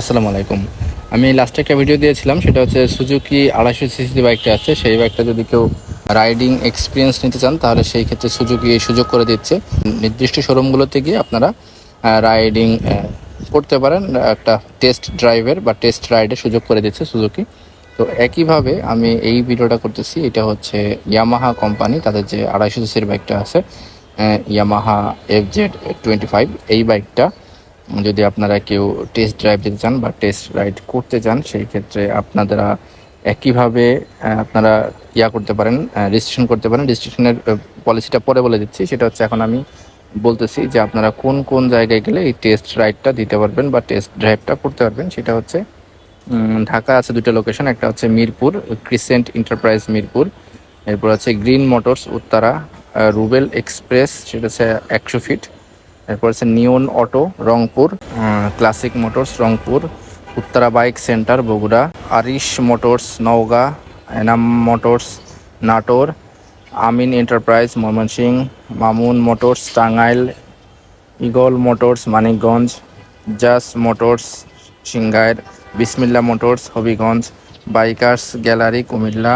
আসসালামু আলাইকুম। আমি লাস্টে একটা ভিডিও দিয়েছিলাম, সেটা হচ্ছে সুজুকি আড়াইশো সিসি বাইকটা আছে। সেই বাইকটা যদি কেউ রাইডিং এক্সপিরিয়েন্স নিতে চান, তাহলে সেই ক্ষেত্রে সুজুকি সুযোগ করে দিচ্ছে। নির্দিষ্ট শোরুমগুলোতে গিয়ে আপনারা রাইডিং করতে পারেন। একটা টেস্ট ড্রাইভের বা টেস্ট রাইডের সুযোগ করে দিচ্ছে সুজুকি তো একইভাবে আমি এই ভিডিওটা করতেছি। এটা হচ্ছে ইয়ামাহা কোম্পানি তাদের যে আড়াইশো সিসির বাইকটা আছে Yamaha F Z twenty five এই বাইকটা যদি আপনারা কেউ টেস্ট ড্রাইভ দিতে চান বা টেস্ট রাইড করতে চান, সেই ক্ষেত্রে আপনারা একইভাবে আপনারা ইয়া করতে পারেন রেজিস্ট্রেশন করতে পারেন। রেজিস্ট্রেশনের পলিসিটা পরে বলে দিচ্ছি। সেটা হচ্ছে এখন আমি বলতেছি যে আপনারা কোন কোন জায়গায় গেলে এই টেস্ট রাইডটা দিতে পারবেন বা টেস্ট ড্রাইভটা করতে পারবেন। সেটা হচ্ছে ঢাকা আছে দুটো লোকেশন একটা হচ্ছে মিরপুর ক্রিসেন্ট এন্টারপ্রাইজ মিরপুর। এরপর আছে green motors Uttara Rubel express সেটা হচ্ছে একশো ফিট এরপর আছে neon auto, Rangpur classic motors, Rangpur, Uttara bike centre, Bogura, Arish motors, Naogaon, Enam motors, Natore, Amin enterprise Mymensingh Mamun motors, Tangail, eagle motors, Manikganj, জাস motors Singair Bismillah motors, Habiganj, bikers gallery, Comilla,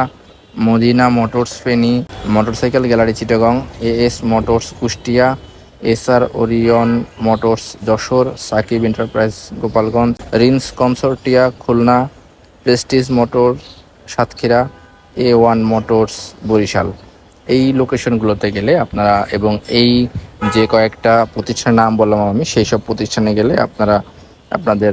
Madina motors Feni, motorcycle gallery, Chittagong, AS motors, Kushtia SR Orion motors Jessore, Sakib enterprise Gopalganj, rinse consortia Khulna, prestige motor Satkhira, A one motors Barishal. এই লোকেশনগুলোতে গেলে আপনারা এবং এই যে কয়েকটা প্রতিষ্ঠানের নাম বললাম আমি, সেই সব প্রতিষ্ঠানে গেলে আপনারা, আপনাদের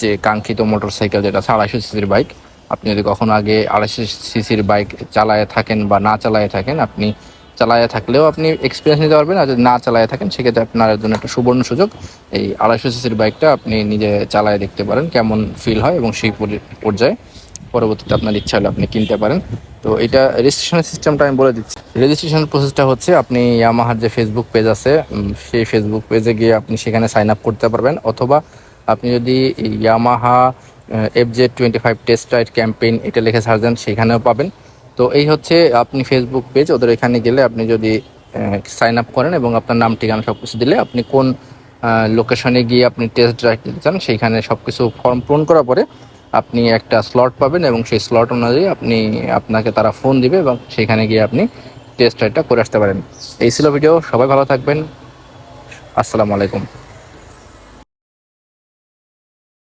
যে কাঙ্ক্ষিত মোটরসাইকেল যেটা আছে, আড়াইশো সিসির বাইক, আপনি যদি কখনো আগে আড়াইশো সিসির বাইক চালায় থাকেন বা না চালায় থাকেন, আপনি চালায় থাকলেও আপনি এক্সপিরিয়েন্স নিতে পারবেন। আর যদি না চালায় থাকেন, সেক্ষেত্রে আপনার জন্য একটা সুবর্ণ সুযোগ। এই আড়াইশো সিসির বাইকটা আপনি নিজে চালায় দেখতে পারেন, কেমন ফিল হয় এবং সেই পর্যায়ে পরবর্তীতে আপনার ইচ্ছা হলে আপনি কিনতে পারেন। তো এটা রেজিস্ট্রেশনের সিস্টেমটা আমি বলে দিচ্ছি। রেজিস্ট্রেশন প্রসেসটা হচ্ছে, আপনি ইয়ামাহার যে ফেসবুক পেজ আছে সেই ফেসবুক পেজে গিয়ে আপনি সেখানে সাইন আপ করতে পারবেন। অথবা আপনি যদি Yamaha F Z twenty five test ride campaign এটা লিখে সার্চ দেন সেখানেও পাবেন। তো এই হচ্ছে আপনি ফেসবুক পেজ ওদের এখানে গেলে আপনি যদি সাইন আপ করেন এবং আপনার নাম, ঠিকানা সব কিছু দিলে আপনি কোন লোকেশনে গিয়ে আপনি টেস্ট ড্রাইভ দিতে চান, সেইখানে সব কিছু ফর্ম পূরণ করার পরে আপনি একটা স্লট পাবেন এবং সেই স্লট অনুযায়ী আপনি, আপনাকে তারা ফোন দিবে এবং সেখানে গিয়ে আপনি টেস্ট রাইডটা করে আসতে পারেন। এই ছিল ভিডিও সবাই ভালো থাকবেন। আসসালামু আলাইকুম।